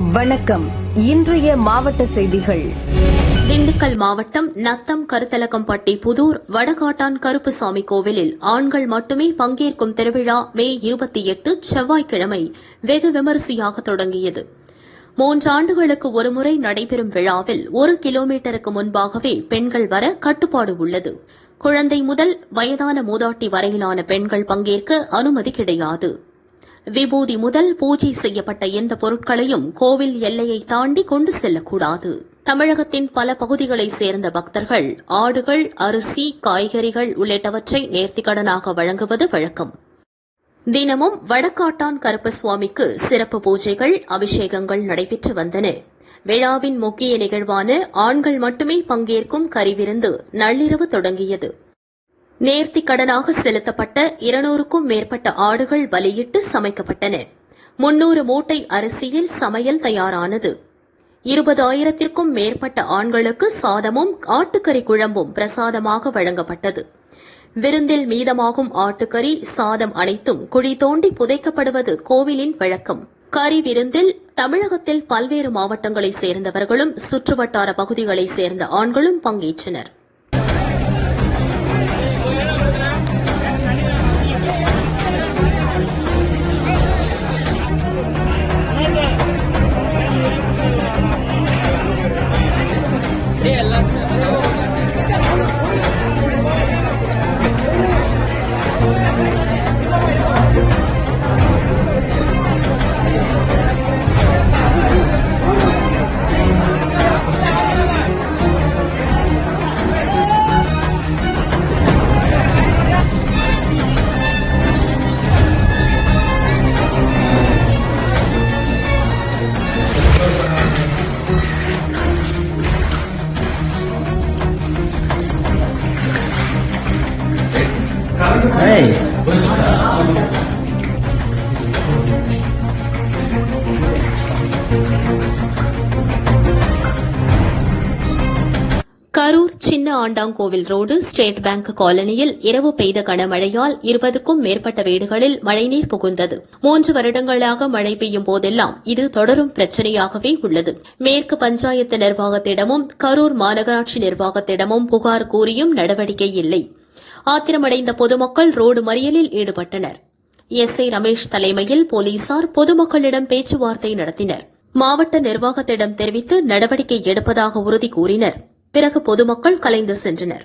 வணக்கம். இன்றைய மாவட்ட செய்திகள். திண்டுக்கல் மாவட்டம் நத்தம் கருத்தலக்கம்பட்டி புதூர் வடகாட்டான் கருப்புசாமி கோவிலில் ஆண்கள் மட்டுமே பங்கேற்கும் திருவிழா மே இருபத்தி எட்டு செவ்வாய்க்கிழமை வெகு விமரிசையாக தொடங்கியது. மூன்றாண்டுகளுக்கு ஒருமுறை நடைபெறும் விழாவில் ஒரு கிலோமீட்டருக்கு முன்பாகவே பெண்கள் வர கட்டுப்பாடு உள்ளது. குழந்தை முதல் வயதான மூதாட்டி வரையிலான பெண்கள் பங்கேற்க அனுமதி கிடையாது. விபூதி முதல் பூஜை செய்யப்பட்ட எந்த பொருட்களையும் கோவில் எல்லையை தாண்டி கொண்டு செல்லக்கூடாது. தமிழகத்தின் பல பகுதிகளைச் சேர்ந்த பக்தர்கள் ஆடுகள் அரிசி காய்கறிகள் உள்ளிட்டவற்றை நேர்த்திக்கடனாக வழங்குவது வழக்கம். தினமும் வடக்காட்டான் கருப்பசுவாமிக்கு சிறப்பு பூஜைகள் அபிஷேகங்கள் நடைபெற்று வந்தன. விழாவின் முக்கிய நிகழ்வான ஆண்கள் மட்டுமே பங்கேற்கும் கரிவிருந்து நள்ளிரவு தொடங்கியது. நேர்த்திக் கடனாக செலுத்தப்பட்ட இருநூறுக்கும் மேற்பட்ட ஆடுகள் வலியிட்டு சமைக்கப்பட்டன. முன்னூறு மூட்டை அரிசியில் சமையல் தயாரானது. இருபதாயிரத்திற்கும் மேற்பட்ட ஆண்களுக்கு சாதமும் ஆட்டுக்கறி குழம்பும் பிரசாதமாக வழங்கப்பட்டது. விருந்தில் மீதமாகும் ஆட்டுக்கறி சாதம் அனைத்தும் குழி தோண்டி புதைக்கப்படுவது கோவிலின் வழக்கம். கறி விருந்தில் தமிழகத்தில் பல்வேறு மாவட்டங்களைச் சேர்ந்தவர்களும் சுற்றுவட்டார பகுதிகளைச் சேர்ந்த ஆண்களும் Hey. கரூர் சின்ன ஆண்டாங்கோவில் ரோடு ஸ்டேட் பேங்க் காலனியில் இரவு பெய்த கனமழையால் இருபதுக்கும் மேற்பட்ட வீடுகளில் மழைநீர் புகுந்தது. மூன்று வருடங்களாக மழை பெய்யும் போதெல்லாம் இது தொடரும் பிரச்சனையாகவே உள்ளது. மேற்கு பஞ்சாயத்து நிர்வாகத்திடமும் கரூர் மாநகராட்சி நிர்வாகத்திடமும் புகார் கூறியும் நடவடிக்கை இல்லை. ஆத்திரமடைந்த பொதுமக்கள் ரோடு மறியலில் ஈடுபட்டனர். எஸ். ஐ. ரமேஷ் தலைமையில் போலீசார் பொதுமக்களிடம் பேச்சுவார்த்தை நடத்தினர். மாவட்ட நிர்வாகத்திடம் தெரிவித்து நடவடிக்கை எடுப்பதாக உறுதி கூறினர். பிறகு பொதுமக்கள் கலைந்து சென்றனர்.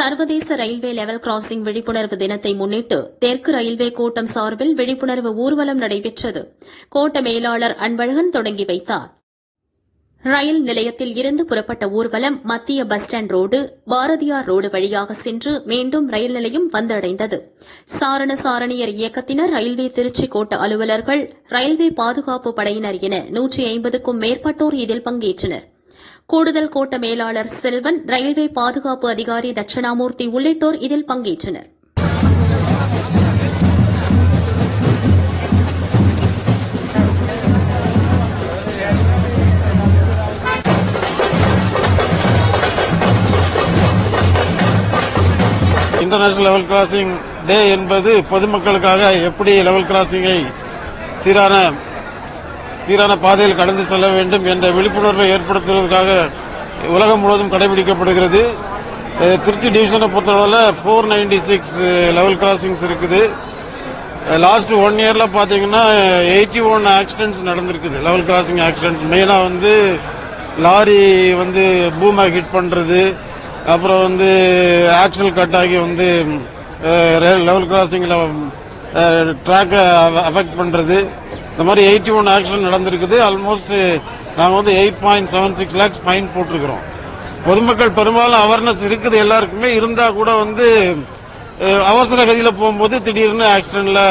சர்வதேச ரயில்வே லெவல் கிராசிங் விழிப்புணர்வு தினத்தை முன்னிட்டு தெற்கு ரயில்வே கோட்டம் சார்பில் விழிப்புணர்வு ஊர்வலம் நடைபெற்றது. கோட்ட மேலாளர் அன்பழகன் தொடங்கி வைத்தார். ரயில் நிலையத்தில் இருந்து புறப்பட்ட ஊர்வலம் மத்திய bus stand road Bharathiar road வழியாக சென்று மீண்டும் ரயில் நிலையம் வந்தடைந்தது. சாரண சாரணியர் இயக்கத்தினர் ரயில்வே திருச்சி கோட்ட அலுவலர்கள் ரயில்வே பாதுகாப்பு படையினர் என நூற்றி ஐம்பதுக்கும் மேற்பட்டோர் இதில் பங்கேற்றனர். கூடுதல் கோட்ட மேலாளர் செல்வன் ரயில்வே பாதுகாப்பு அதிகாரி தட்சிணாமூர்த்தி உள்ளிட்டோர் இதில் பங்கேற்றனர். இன்டர்நேஷனல் லெவல் கிராசிங் டே என்பது பொதுமக்களுக்காக எப்படி லெவல் கிராசிங்கை சீரான சீரான பாதையில் கடந்து செல்ல வேண்டும் என்ற விழிப்புணர்வை ஏற்படுத்துவதற்காக உலகம் முழுவதும் கடைபிடிக்கப்படுகிறது. திருச்சி டிவிஷனை பொறுத்தளவில் four ninety six level crossings இருக்குது. லாஸ்ட் ஒன் இயரில் பார்த்தீங்கன்னா எயிட்டி ஒன் ஆக்சிடென்ட்ஸ் நடந்திருக்குது. லெவல் கிராசிங் ஆக்சிடென்ட்ஸ் மெயினாக வந்து லாரி வந்து பூமை ஹிட் பண்ணுறது அப்புறம் வந்து ஆக்சல் கட் ஆகி வந்து லெவல் கிராசிங்கில் ட்ராக்கை அஃபெக்ட் பண்ணுறது இந்த மாதிரி எயிட்டி ஒன் ஆக்சிடென்ட் நடந்திருக்குது. ஆல்மோஸ்ட் நாங்கள் வந்து eight point seven six lakhs fine போட்டிருக்கிறோம். பொதுமக்கள் பெரும்பாலும் அவேர்னஸ் இருக்குது எல்லாருக்குமே. இருந்தால் கூட வந்து அவசர கதியில் போகும்போது திடீர்னு ஆக்சிடென்ட்ல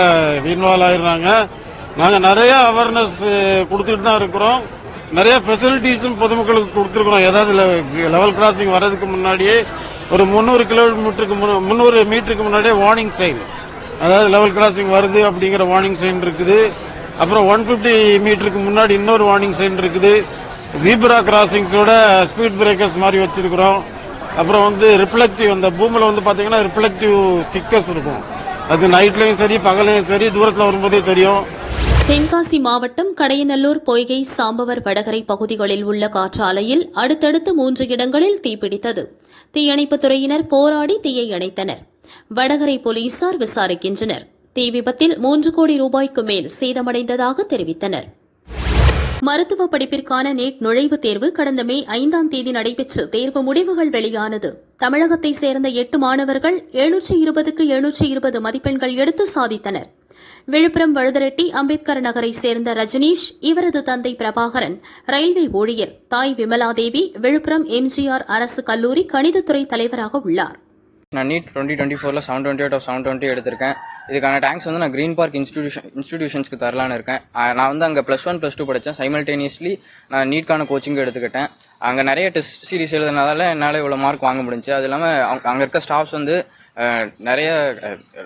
இன்வால்வ் ஆயிடுறாங்க. நாங்கள் நிறைய அவேர்னஸ் கொடுத்துட்டு தான் இருக்கிறோம். நிறைய ஃபெசிலிட்டிஸும் பொதுமக்களுக்கு கொடுத்துருக்குறோம். ஏதாவது லெவல் கிராசிங் வர்றதுக்கு முன்னாடியே ஒரு முந்நூறு கிலோமீட்டருக்கு முந்நூறு மீட்டருக்கு முன்னாடியே வார்னிங் சைன் அதாவது லெவல் கிராசிங் வருது அப்படிங்கிற வார்னிங் சைன் இருக்குது. அப்புறம் ஒன் பிப்டி மீட்டருக்கு முன்னாடி இன்னொரு வார்னிங் சைன் இருக்குது. ஜீப்ரா கிராசிங்ஸோட ஸ்பீட் பிரேக்கர்ஸ் மாதிரி வச்சிருக்கிறோம். அப்புறம் வந்து ரிஃப்ளெக்டிவ் அந்த பூமியில் வந்து பார்த்தீங்கன்னா ரிஃப்ளெக்டிவ் ஸ்டிக்கர்ஸ் இருக்கும். அது நைட்லையும் சரி பகலையும் சரி தூரத்தில் வரும்போதே தெரியும். தென்காசி மாவட்டம் கடையநல்லூர் பொய்கை சாம்பவர் வடகரை பகுதிகளில் உள்ள காற்றாலையில் அடுத்தடுத்து மூன்று இடங்களில் தீப்பிடித்தது தீயணைப்புத் துறையினர் போராடி தீயை அணைத்தனர். வடகரை போலீசார் விசாரிக்கின்றனர். தீ விபத்தில் மூன்று கோடி ரூபாய்க்கு மேல் சேதமடைந்ததாக தெரிவித்தனர். மருத்துவ படிப்பிற்கான நீட் நுழைவுத் தேர்வு கடந்த மே ஐந்தாம் தேதி நடைபெற்று தேர்வு முடிவுகள் வெளியானது. தமிழகத்தைச் சேர்ந்த எட்டு மாணவர்கள் எழுநூற்றி இருபதுக்கு எழுநூற்றி இருபது மதிப்பெண்கள் எடுத்து சாதித்தனர். விழுப்புரம் வழுதரெட்டி அம்பேத்கர் நகரைச் சேர்ந்த ரஜினீஷ் இவரது தந்தை பிரபாகரன் ரயில்வே ஊழியர் தாய் விமலாதேவி விழுப்புரம் எம்ஜிஆர் அரசு கல்லூரி கணிதத்துறை தலைவராக உள்ளாா் நான் நீட் டுவெண்ட்டி டுவெண்ட்டி ஃபோரில் seven twenty eight of seven twenty எடுத்திருக்கேன். இதுக்கான டேங்க்ஸ் வந்து நான் க்ரீன் பார்க் இன்ஸ்டிடியூஷன் இன்ஸ்டிடியூஷன்ஸ்க்கு தரலான்னு இருக்கேன். நான் வந்து அங்கே ப்ளஸ் ஒன் ப்ளஸ் டூ படித்தேன் சைமல்டேனியஸ்லி நான் நீட்கான கோச்சிங் எடுத்துக்கிட்டேன். அங்கே நிறைய டெஸ்ட் சீரிஸ் எழுதுனதால என்னால் இவ்வளோ மார்க் வாங்க முடிஞ்சு. அது இல்லாமல் அங்கே இருக்க ஸ்டாஃப்ஸ் வந்து நிறைய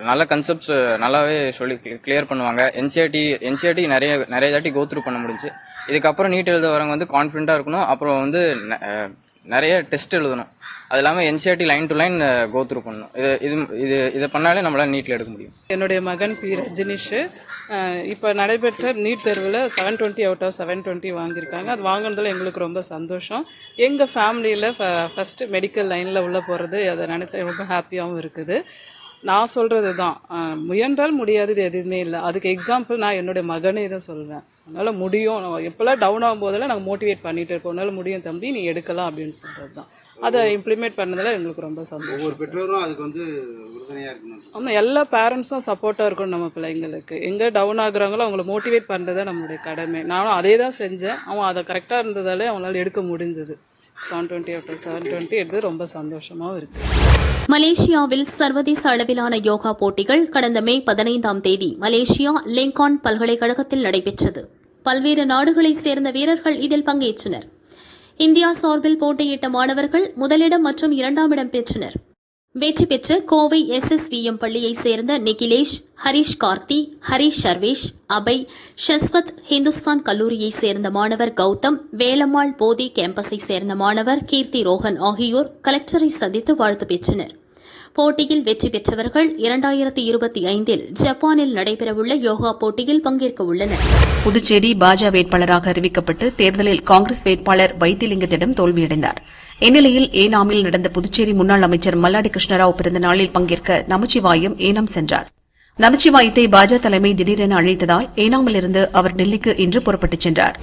நல்ல கன்செப்ட்ஸ் நல்லாவே சொல்லி கிளியர் பண்ணுவாங்க. என்சிஆர்டி என்சிஆர்டி நிறைய நிறைய தாட்டி கோத்ரூ பண்ண முடிஞ்சு. இதுக்கப்புறம் நீட் எழுத வரவங்க வந்து கான்ஃபிடென்ட்டாக இருக்கணும். அப்புறம் வந்து நிறைய டெஸ்ட் எழுதணும். அது இல்லாமல் NCERT line to line go through பண்ணணும். இது இது இது இதை பண்ணாலே நம்மளால் நீட்டில் எடுக்க முடியும். என்னுடைய மகன் பி. ரஜினிஷ். இப்போ நடைபெற்ற நீட் தேர்வில் seven twenty out of seven twenty வாங்கியிருக்காங்க. அது வாங்கினதில் எங்களுக்கு ரொம்ப சந்தோஷம். எங்கள் ஃபேமிலியில் ஃபஸ்ட்டு மெடிக்கல் லைனில் உள்ளே போகிறது அதை நினச்சா ரொம்ப ஹாப்பியாகவும் இருக்குது. நான் சொல்கிறது தான் முயன்றால் முடியாதது எதுவுமே இல்லை. அதுக்கு எக்ஸாம்பிள் நான் என்னுடைய மகனே தான் சொல்வேன் அதனால் முடியும். எப்போல்லாம் டவுன் ஆகும் போதெல்லாம் நாங்கள் மோட்டிவேட் பண்ணிட்டு இருக்கோம். உன்னால் முடியும் தம்பி நீ எடுக்கலாம் அப்படின்னு சொல்கிறது தான் அதை இம்ப்ளிமெண்ட் பண்ணதில் எங்களுக்கு ரொம்ப சந்தோஷம் ஒவ்வொரு பெற்றோரும் அதுக்கு வந்து உறுதுணையா இருக்கணும். ஆமாம் எல்லா பேரண்ட்ஸும் சப்போர்ட்டாக இருக்கணும் நம்ம பிள்ளைங்களுக்கு. எங்கே டவுன் ஆகுறாங்களோ அவங்கள மோட்டிவேட் பண்ணுறது நம்மளுடைய கடமை. நானும் அதே தான் செஞ்சேன். அவன் அதை கரெக்டாக இருந்ததாலே அவனால் எடுக்க முடிஞ்சது. Seven twenty after seven twenty எடுத்து ரொம்ப சந்தோஷமாகவும் இருக்குது மலேசியாவில் சர்வதேச அளவிலான யோகா போட்டிகள் கடந்த மே பதினைந்தாம் தேதி மலேசியா லிங்கான் பல்கலைக்கழகத்தில் நடைபெற்றது. பல்வேறு நாடுகளைச் சேர்ந்த வீரர்கள் இதில் பங்கேற்றனர். இந்தியா சார்பில் போட்டியிட்ட மாணவர்கள் முதலிடம் மற்றும் இரண்டாம் இடம் பெற்றனர். வெற்றி பெற்ற கோவை எஸ்எஸ்விஎம் பள்ளியைச் சேர்ந்த நிகிலேஷ் ஹரிஷ் கார்த்தி ஹரிஷ் சர்வேஷ் அபய் ஷஸ்வத் ஹிந்துஸ்தான் கல்லூரியைச் சேர்ந்த மாணவர் கௌதம் வேலம்மாள் போதி கேம்பஸை சேர்ந்த மாணவர் கீர்த்தி ரோஹன் ஆகியோர் கலெக்டரை சந்தித்து வாழ்த்து பெற்றனர். போட்டியில் வெற்றி பெற்றவர்கள் இரண்டாயிரத்தி இருபத்தி ஐந்தில் ஜப்பானில் நடைபெறவுள்ள யோகா போட்டியில் பங்கேற்க உள்ளனர் புதுச்சேரி பாஜ வேட்பாளராக அறிவிக்கப்பட்டு தேர்தலில் காங்கிரஸ் வேட்பாளர் வைத்திலிங்கத்திடம் தோல்வியடைந்தார். இந்நிலையில் ஏனாமில் நடந்த புதுச்சேரி முன்னாள் அமைச்சர் மல்லாடி கிருஷ்ணராவ் பிறந்த நாளில் பங்கேற்க நமச்சிவாயம் ஏனாம் சென்றார். நமச்சிவாயத்தை பாஜக தலைமை திடீரென அழைத்ததால் ஏனாமிலிருந்து அவர் டெல்லிக்கு இன்று புறப்பட்டுச் சென்றார்.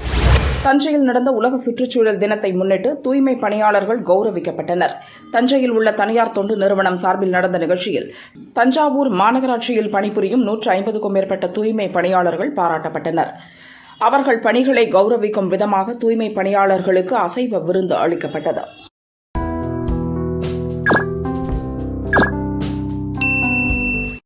தஞ்சையில் நடந்த உலக சுற்றுச்சூழல் தினத்தை முன்னிட்டு தூய்மை பணியாளர்கள் கௌரவிக்கப்பட்டனர். தஞ்சையில் உள்ள தனியார் தொண்டு நிறுவனம் சார்பில் நடந்த நிகழ்ச்சியில் தஞ்சாவூர் மாநகராட்சியில் பணிபுரியும் நூற்று ஐம்பதுக்கும் மேற்பட்ட தூய்மை பணியாளர்கள் பாராட்டப்பட்டனர். அவர்கள் பணிகளை கௌரவிக்கும் விதமாக தூய்மை பணியாளர்களுக்கு அசைவ விருந்து அளிக்கப்பட்டது.